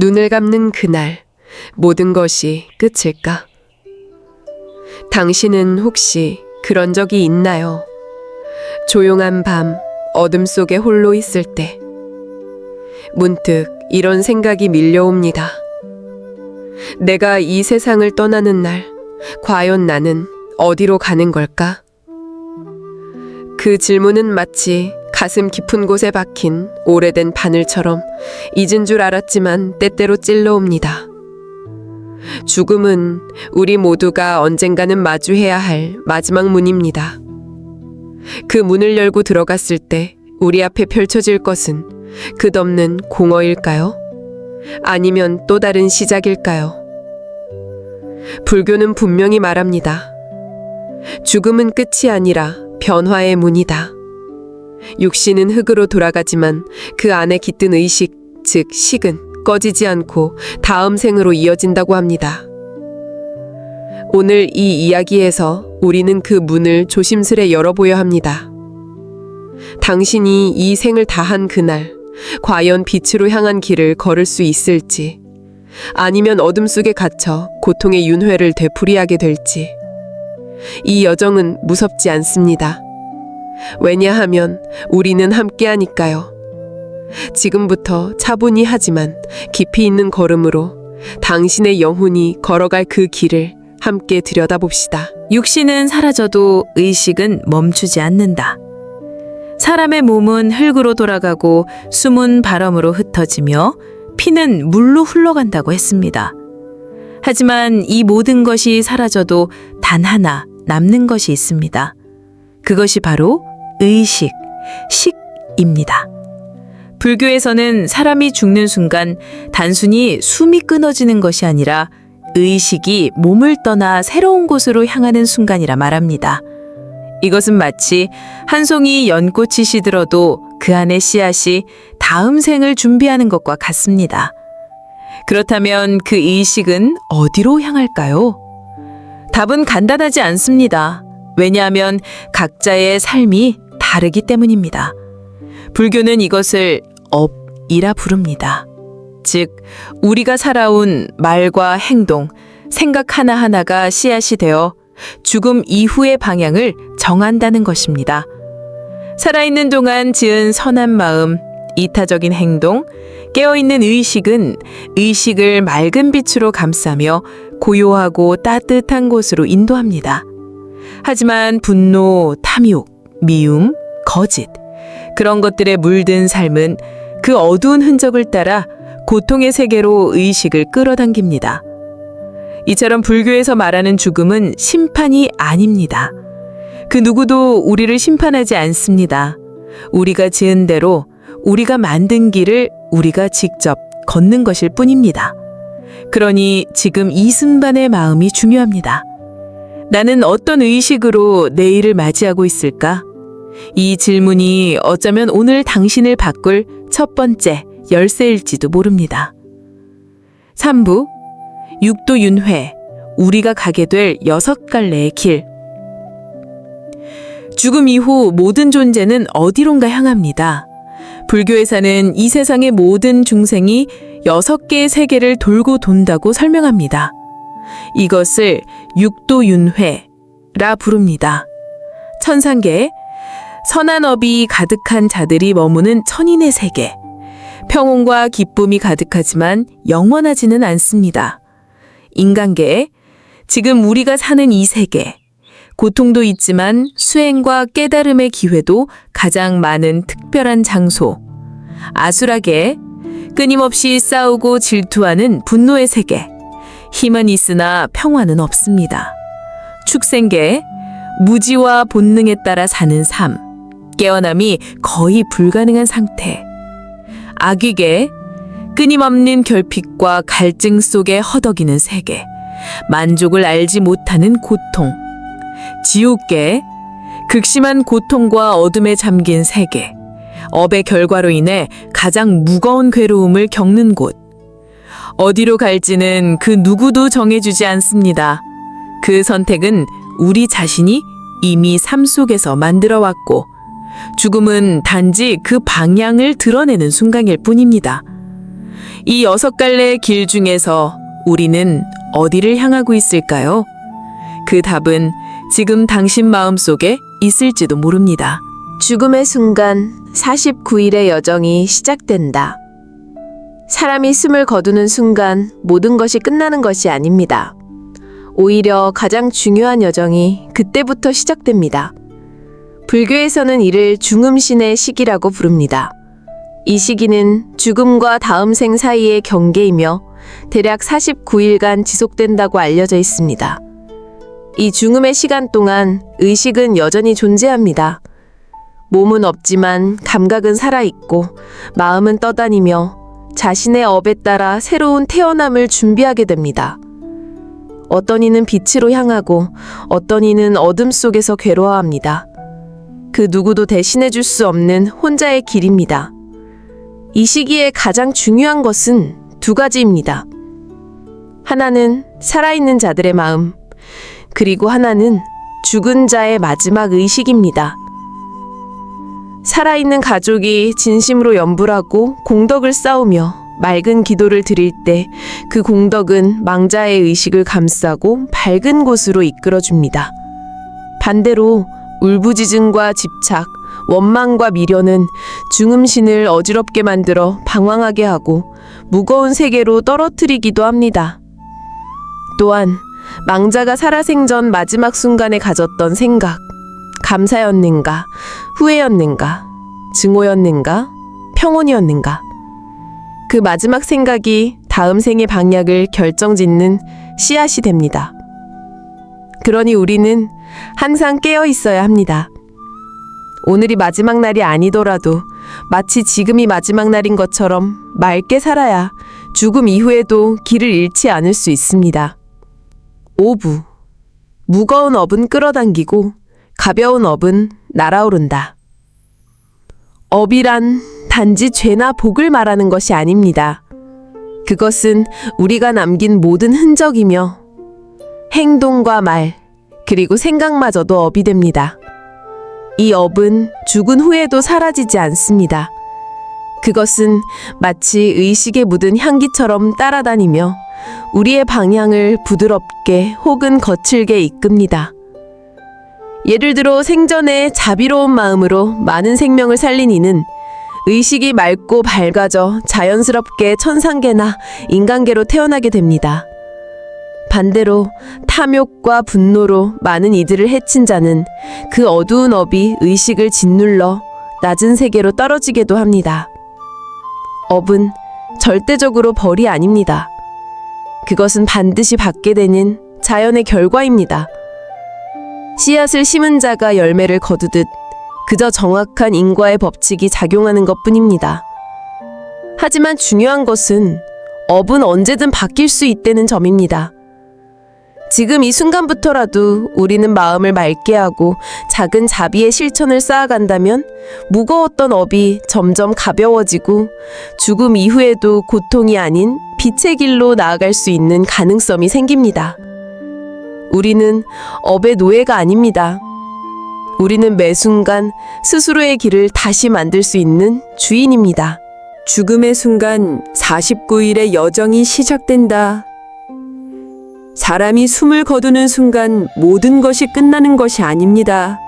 눈을 감는 그날 모든 것이 끝일까? 당신은 혹시 그런 적이 있나요? 조용한 밤 어둠 속에 홀로 있을 때 문득 이런 생각이 밀려옵니다. 내가 이 세상을 떠나는 날 과연 나는 어디로 가는 걸까? 그 질문은 마치 가슴 깊은 곳에 박힌 오래된 바늘처럼 잊은 줄 알았지만 때때로 찔러옵니다. 죽음은 우리 모두가 언젠가는 마주해야 할 마지막 문입니다. 그 문을 열고 들어갔을 때 우리 앞에 펼쳐질 것은 끝없는 공허일까요? 아니면 또 다른 시작일까요? 불교는 분명히 말합니다. 죽음은 끝이 아니라 변화의 문이다. 육신은 흙으로 돌아가지만 그 안에 깃든 의식, 즉 식은 꺼지지 않고 다음 생으로 이어진다고 합니다. 오늘 이 이야기에서 우리는 그 문을 조심스레 열어보려 합니다. 당신이 이 생을 다한 그날, 과연 빛으로 향한 길을 걸을 수 있을지, 아니면 어둠 속에 갇혀 고통의 윤회를 되풀이하게 될지, 이 여정은 무섭지 않습니다. 왜냐하면 우리는 함께하니까요. 지금부터 차분히 하지만 깊이 있는 걸음으로 당신의 영혼이 걸어갈 그 길을 함께 들여다봅시다. 육신은 사라져도 의식은 멈추지 않는다. 사람의 몸은 흙으로 돌아가고 숨은 바람으로 흩어지며 피는 물로 흘러간다고 했습니다. 하지만 이 모든 것이 사라져도 단 하나 남는 것이 있습니다. 그것이 바로 의식, 식입니다. 불교에서는 사람이 죽는 순간 단순히 숨이 끊어지는 것이 아니라 의식이 몸을 떠나 새로운 곳으로 향하는 순간이라 말합니다. 이것은 마치 한 송이 연꽃이 시들어도 그 안에 씨앗이 다음 생을 준비하는 것과 같습니다. 그렇다면 그 의식은 어디로 향할까요? 답은 간단하지 않습니다. 왜냐하면 각자의 삶이 다르기 때문입니다. 불교는 이것을 업이라 부릅니다. 즉, 우리가 살아온 말과 행동, 생각 하나하나가 씨앗이 되어 죽음 이후의 방향을 정한다는 것입니다. 살아있는 동안 지은 선한 마음, 이타적인 행동, 깨어있는 의식은 의식을 맑은 빛으로 감싸며 고요하고 따뜻한 곳으로 인도합니다. 하지만 분노, 탐욕, 미움, 거짓, 그런 것들에 물든 삶은 그 어두운 흔적을 따라 고통의 세계로 의식을 끌어당깁니다. 이처럼 불교에서 말하는 죽음은 심판이 아닙니다. 그 누구도 우리를 심판하지 않습니다. 우리가 지은 대로 우리가 만든 길을 우리가 직접 걷는 것일 뿐입니다. 그러니 지금 이 순간의 마음이 중요합니다. 나는 어떤 의식으로 내일을 맞이하고 있을까? 이 질문이 어쩌면 오늘 당신을 바꿀 첫 번째 열쇠일지도 모릅니다. 3부 육도 윤회 우리가 가게 될 여섯 갈래의 길 죽음 이후 모든 존재는 어디론가 향합니다. 불교에서는 이 세상의 모든 중생이 여섯 개의 세계를 돌고 돈다고 설명합니다. 이것을 육도윤회라 부릅니다. 천상계, 선한 업이 가득한 자들이 머무는 천인의 세계. 평온과 기쁨이 가득하지만 영원하지는 않습니다. 인간계, 지금 우리가 사는 이 세계. 고통도 있지만 수행과 깨달음의 기회도 가장 많은 특별한 장소. 아수라계, 끊임없이 싸우고 질투하는 분노의 세계. 힘은 있으나 평화는 없습니다. 축생계, 무지와 본능에 따라 사는 삶. 깨어남이 거의 불가능한 상태. 악위계, 끊임없는 결핍과 갈증 속에 허덕이는 세계. 만족을 알지 못하는 고통. 지옥계, 극심한 고통과 어둠에 잠긴 세계. 업의 결과로 인해 가장 무거운 괴로움을 겪는 곳. 어디로 갈지는 그 누구도 정해주지 않습니다. 그 선택은 우리 자신이 이미 삶 속에서 만들어 왔고, 죽음은 단지 그 방향을 드러내는 순간일 뿐입니다. 이 여섯 갈래의 길 중에서 우리는 어디를 향하고 있을까요? 그 답은 지금 당신 마음 속에 있을지도 모릅니다. 죽음의 순간 49일의 여정이 시작된다. 사람이 숨을 거두는 순간 모든 것이 끝나는 것이 아닙니다. 오히려 가장 중요한 여정이 그때부터 시작됩니다. 불교에서는 이를 중음신의 시기라고 부릅니다. 이 시기는 죽음과 다음 생 사이의 경계이며 대략 49일간 지속된다고 알려져 있습니다. 이 중음의 시간 동안 의식은 여전히 존재합니다. 몸은 없지만 감각은 살아있고 마음은 떠다니며 자신의 업에 따라 새로운 태어남을 준비하게 됩니다. 어떤 이는 빛으로 향하고 어떤 이는 어둠 속에서 괴로워합니다. 그 누구도 대신해 줄 수 없는 혼자의 길입니다. 이 시기에 가장 중요한 것은 두 가지입니다. 하나는 살아있는 자들의 마음, 그리고 하나는 죽은 자의 마지막 의식입니다. 살아있는 가족이 진심으로 연불하고 공덕을 쌓으며 맑은 기도를 드릴 때 그 공덕은 망자의 의식을 감싸고 밝은 곳으로 이끌어줍니다. 반대로 울부짖음과 집착, 원망과 미련은 중음신을 어지럽게 만들어 방황하게 하고 무거운 세계로 떨어뜨리기도 합니다. 또한 망자가 살아생전 마지막 순간에 가졌던 생각, 감사였는가, 후회였는가, 증오였는가, 평온이었는가. 그 마지막 생각이 다음 생의 방향을 결정짓는 씨앗이 됩니다. 그러니 우리는 항상 깨어 있어야 합니다. 오늘이 마지막 날이 아니더라도 마치 지금이 마지막 날인 것처럼 맑게 살아야 죽음 이후에도 길을 잃지 않을 수 있습니다. 5부. 무거운 업은 끌어당기고 가벼운 업은 날아오른다. 업이란 단지 죄나 복을 말하는 것이 아닙니다. 그것은 우리가 남긴 모든 흔적이며 행동과 말, 그리고 생각마저도 업이 됩니다. 이 업은 죽은 후에도 사라지지 않습니다. 그것은 마치 의식에 묻은 향기처럼 따라다니며 우리의 방향을 부드럽게 혹은 거칠게 이끕니다. 예를 들어 생전에 자비로운 마음으로 많은 생명을 살린 이는 의식이 맑고 밝아져 자연스럽게 천상계나 인간계로 태어나게 됩니다. 반대로 탐욕과 분노로 많은 이들을 해친 자는 그 어두운 업이 의식을 짓눌러 낮은 세계로 떨어지게도 합니다. 업은 절대적으로 벌이 아닙니다. 그것은 반드시 받게 되는 자연의 결과입니다. 씨앗을 심은 자가 열매를 거두듯 그저 정확한 인과의 법칙이 작용하는 것 뿐입니다. 하지만 중요한 것은 업은 언제든 바뀔 수 있다는 점입니다. 지금 이 순간부터라도 우리는 마음을 맑게 하고 작은 자비의 실천을 쌓아간다면 무거웠던 업이 점점 가벼워지고 죽음 이후에도 고통이 아닌 빛의 길로 나아갈 수 있는 가능성이 생깁니다. 우리는 업의 노예가 아닙니다. 우리는 매 순간 스스로의 길을 다시 만들 수 있는 주인입니다. 죽음의 순간 49일의 여정이 시작된다. 사람이 숨을 거두는 순간 모든 것이 끝나는 것이 아닙니다.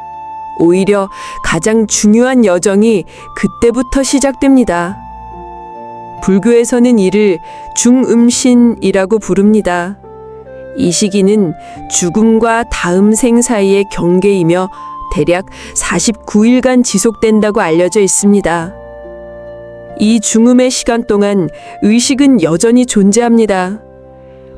오히려 가장 중요한 여정이 그때부터 시작됩니다. 불교에서는 이를 중음신이라고 부릅니다. 이 시기는 죽음과 다음 생 사이의 경계이며 대략 49일간 지속된다고 알려져 있습니다. 이 중음의 시간 동안 의식은 여전히 존재합니다.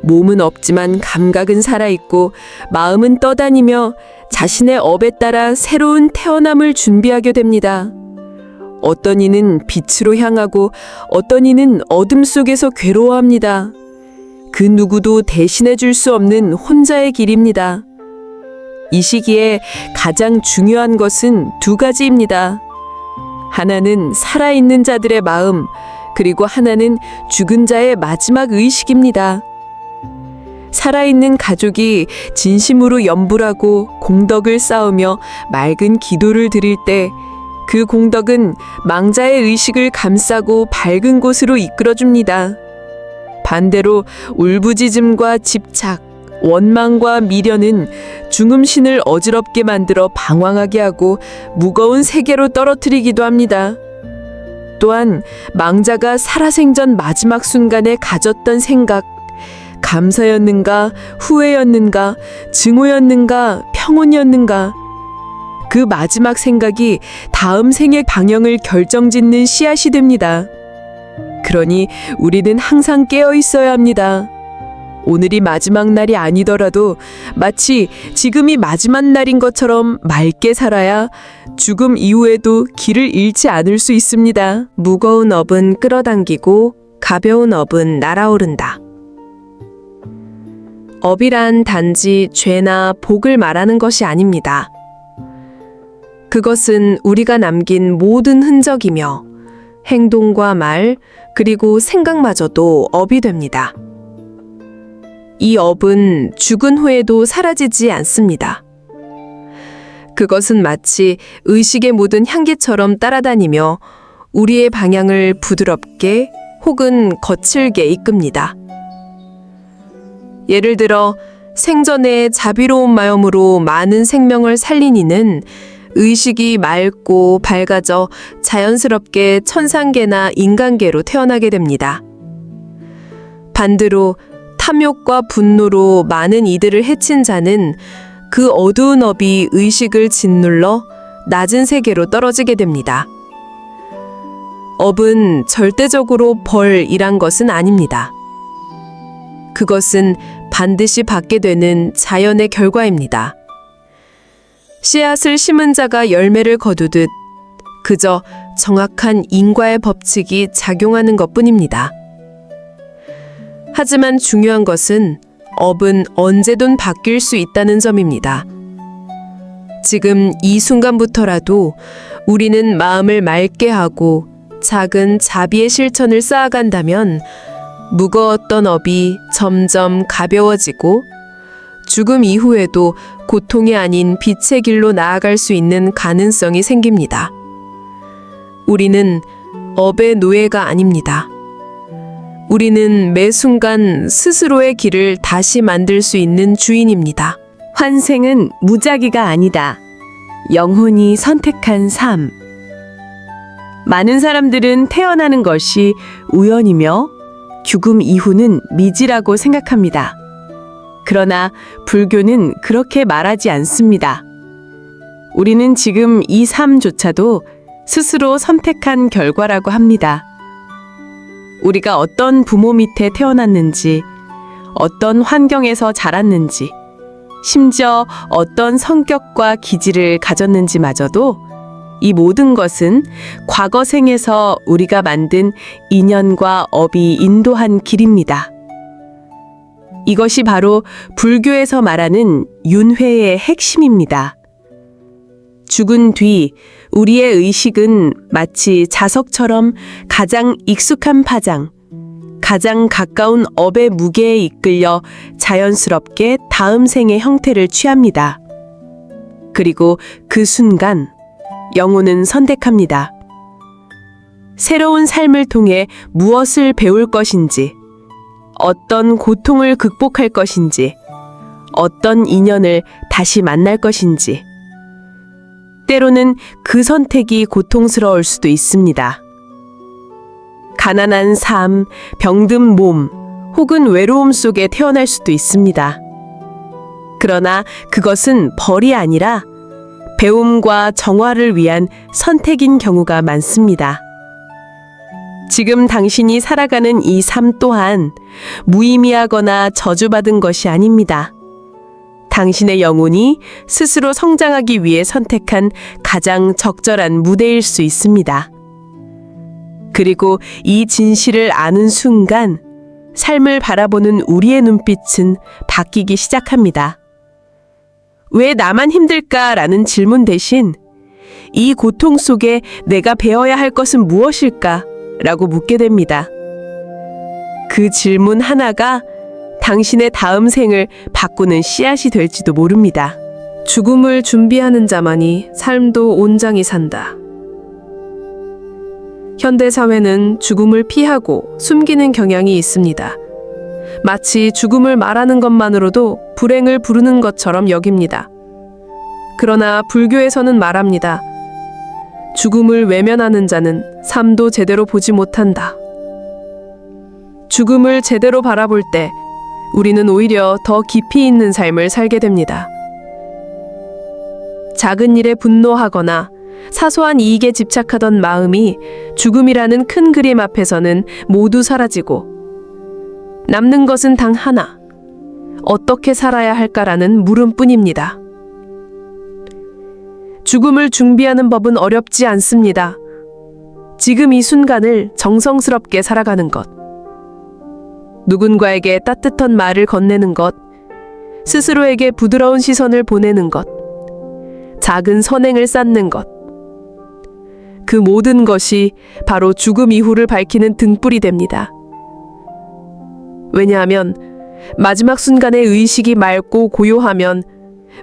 몸은 없지만 감각은 살아있고 마음은 떠다니며 자신의 업에 따라 새로운 태어남을 준비하게 됩니다. 어떤 이는 빛으로 향하고 어떤 이는 어둠 속에서 괴로워합니다. 그 누구도 대신해 줄 수 없는 혼자의 길입니다. 이 시기에 가장 중요한 것은 두 가지입니다. 하나는 살아있는 자들의 마음, 그리고 하나는 죽은 자의 마지막 의식입니다. 살아있는 가족이 진심으로 염불하고 공덕을 쌓으며 맑은 기도를 드릴 때 그 공덕은 망자의 의식을 감싸고 밝은 곳으로 이끌어줍니다. 반대로 울부짖음과 집착, 원망과 미련은 중음신을 어지럽게 만들어 방황하게 하고 무거운 세계로 떨어뜨리기도 합니다. 또한 망자가 살아생전 마지막 순간에 가졌던 생각, 감사였는가, 후회였는가, 증오였는가, 평온이었는가, 그 마지막 생각이 다음 생의 방향을 결정짓는 씨앗이 됩니다. 그러니 우리는 항상 깨어 있어야 합니다. 오늘이 마지막 날이 아니더라도 마치 지금이 마지막 날인 것처럼 맑게 살아야 죽음 이후에도 길을 잃지 않을 수 있습니다. 무거운 업은 끌어당기고 가벼운 업은 날아오른다. 업이란 단지 죄나 복을 말하는 것이 아닙니다. 그것은 우리가 남긴 모든 흔적이며 행동과 말, 그리고 생각마저도 업이 됩니다. 이 업은 죽은 후에도 사라지지 않습니다. 그것은 마치 의식에 묻은 향기처럼 따라다니며 우리의 방향을 부드럽게 혹은 거칠게 이끕니다. 예를 들어 생전에 자비로운 마음으로 많은 생명을 살린 이는 의식이 맑고 밝아져 자연스럽게 천상계나 인간계로 태어나게 됩니다. 반대로 탐욕과 분노로 많은 이들을 해친 자는 그 어두운 업이 의식을 짓눌러 낮은 세계로 떨어지게 됩니다. 업은 절대적으로 벌이란 것은 아닙니다. 그것은 반드시 받게 되는 자연의 결과입니다. 씨앗을 심은 자가 열매를 거두듯 그저 정확한 인과의 법칙이 작용하는 것 뿐입니다. 하지만 중요한 것은 업은 언제든 바뀔 수 있다는 점입니다. 지금 이 순간부터라도 우리는 마음을 맑게 하고 작은 자비의 실천을 쌓아간다면 무거웠던 업이 점점 가벼워지고 죽음 이후에도 고통이 아닌 빛의 길로 나아갈 수 있는 가능성이 생깁니다. 우리는 업의 노예가 아닙니다. 우리는 매 순간 스스로의 길을 다시 만들 수 있는 주인입니다. 환생은 무작위가 아니다. 영혼이 선택한 삶. 많은 사람들은 태어나는 것이 우연이며 죽음 이후는 미지라고 생각합니다. 그러나 불교는 그렇게 말하지 않습니다. 우리는 지금 이 삶조차도 스스로 선택한 결과라고 합니다. 우리가 어떤 부모 밑에 태어났는지, 어떤 환경에서 자랐는지, 심지어 어떤 성격과 기질을 가졌는지마저도 이 모든 것은 과거 생에서 우리가 만든 인연과 업이 인도한 길입니다. 이것이 바로 불교에서 말하는 윤회의 핵심입니다. 죽은 뒤 우리의 의식은 마치 자석처럼 가장 익숙한 파장, 가장 가까운 업의 무게에 이끌려 자연스럽게 다음 생의 형태를 취합니다. 그리고 그 순간 영혼은 선택합니다. 새로운 삶을 통해 무엇을 배울 것인지, 어떤 고통을 극복할 것인지, 어떤 인연을 다시 만날 것인지, 때로는 그 선택이 고통스러울 수도 있습니다. 가난한 삶, 병든 몸, 혹은 외로움 속에 태어날 수도 있습니다. 그러나 그것은 벌이 아니라 배움과 정화를 위한 선택인 경우가 많습니다. 지금 당신이 살아가는 이 삶 또한 무의미하거나 저주받은 것이 아닙니다. 당신의 영혼이 스스로 성장하기 위해 선택한 가장 적절한 무대일 수 있습니다. 그리고 이 진실을 아는 순간 삶을 바라보는 우리의 눈빛은 바뀌기 시작합니다. 왜 나만 힘들까라는 질문 대신 이 고통 속에 내가 배워야 할 것은 무엇일까? 라고 묻게 됩니다. 그 질문 하나가 당신의 다음 생을 바꾸는 씨앗이 될지도 모릅니다. 죽음을 준비하는 자만이 삶도 온장이 산다. 현대 사회는 죽음을 피하고 숨기는 경향이 있습니다. 마치 죽음을 말하는 것만으로도 불행을 부르는 것처럼 여깁니다. 그러나 불교에서는 말합니다. 죽음을 외면하는 자는 삶도 제대로 보지 못한다. 죽음을 제대로 바라볼 때 우리는 오히려 더 깊이 있는 삶을 살게 됩니다. 작은 일에 분노하거나 사소한 이익에 집착하던 마음이 죽음이라는 큰 그림 앞에서는 모두 사라지고 남는 것은 당 하나. 어떻게 살아야 할까라는 물음뿐입니다. 죽음을 준비하는 법은 어렵지 않습니다. 지금 이 순간을 정성스럽게 살아가는 것. 누군가에게 따뜻한 말을 건네는 것. 스스로에게 부드러운 시선을 보내는 것. 작은 선행을 쌓는 것. 그 모든 것이 바로 죽음 이후를 밝히는 등불이 됩니다. 왜냐하면 마지막 순간의 의식이 맑고 고요하면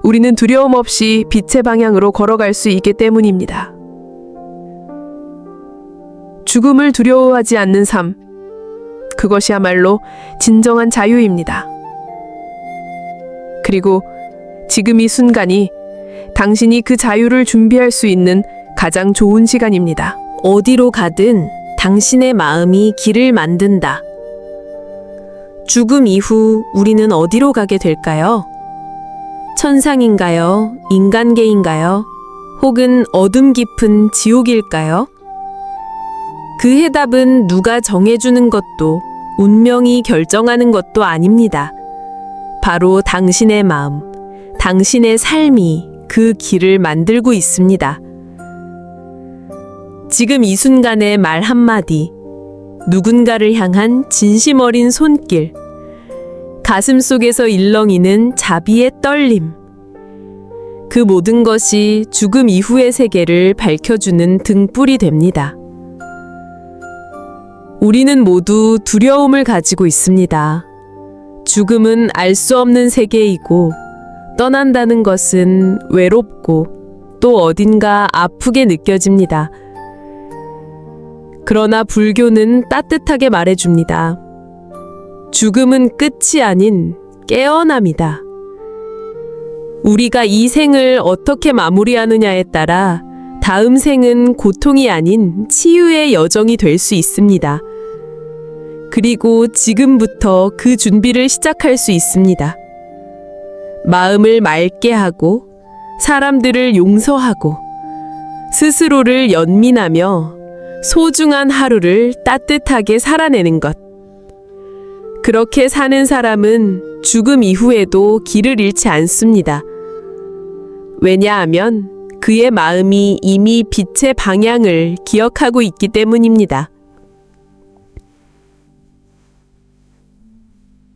우리는 두려움 없이 빛의 방향으로 걸어갈 수 있기 때문입니다. 죽음을 두려워하지 않는 삶. 그것이야말로 진정한 자유입니다. 그리고 지금 이 순간이 당신이 그 자유를 준비할 수 있는 가장 좋은 시간입니다. 어디로 가든 당신의 마음이 길을 만든다. 죽음 이후 우리는 어디로 가게 될까요? 천상인가요? 인간계인가요? 혹은 어둠 깊은 지옥일까요? 그 해답은 누가 정해주는 것도 운명이 결정하는 것도 아닙니다. 바로 당신의 마음, 당신의 삶이 그 길을 만들고 있습니다. 지금 이 순간의 말 한마디, 누군가를 향한 진심 어린 손길, 가슴 속에서 일렁이는 자비의 떨림. 그 모든 것이 죽음 이후의 세계를 밝혀주는 등불이 됩니다. 우리는 모두 두려움을 가지고 있습니다. 죽음은 알 수 없는 세계이고, 떠난다는 것은 외롭고, 또 어딘가 아프게 느껴집니다. 그러나 불교는 따뜻하게 말해줍니다. 죽음은 끝이 아닌 깨어남이다. 우리가 이 생을 어떻게 마무리하느냐에 따라 다음 생은 고통이 아닌 치유의 여정이 될 수 있습니다. 그리고 지금부터 그 준비를 시작할 수 있습니다. 마음을 맑게 하고 사람들을 용서하고 스스로를 연민하며 소중한 하루를 따뜻하게 살아내는 것. 그렇게 사는 사람은 죽음 이후에도 길을 잃지 않습니다. 왜냐하면 그의 마음이 이미 빛의 방향을 기억하고 있기 때문입니다.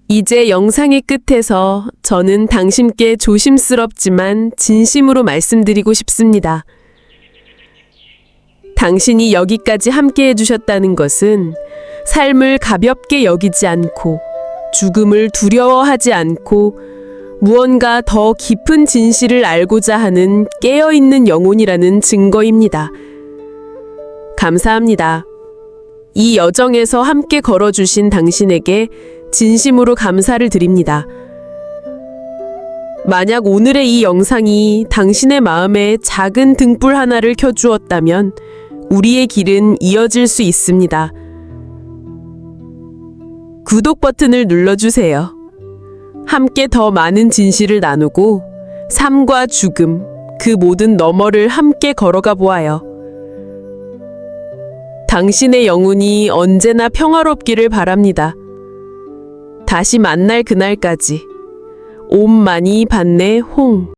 이제 영상의 끝에서 저는 당신께 조심스럽지만 진심으로 말씀드리고 싶습니다. 당신이 여기까지 함께 해주셨다는 것은 삶을 가볍게 여기지 않고 죽음을 두려워하지 않고 무언가 더 깊은 진실을 알고자 하는 깨어있는 영혼이라는 증거입니다. 감사합니다. 이 여정에서 함께 걸어주신 당신에게 진심으로 감사를 드립니다. 만약 오늘의 이 영상이 당신의 마음에 작은 등불 하나를 켜주었다면 우리의 길은 이어질 수 있습니다. 구독 버튼을 눌러주세요. 함께 더 많은 진실을 나누고 삶과 죽음, 그 모든 너머를 함께 걸어가 보아요. 당신의 영혼이 언제나 평화롭기를 바랍니다. 다시 만날 그날까지. 옴 많이 받네 홍.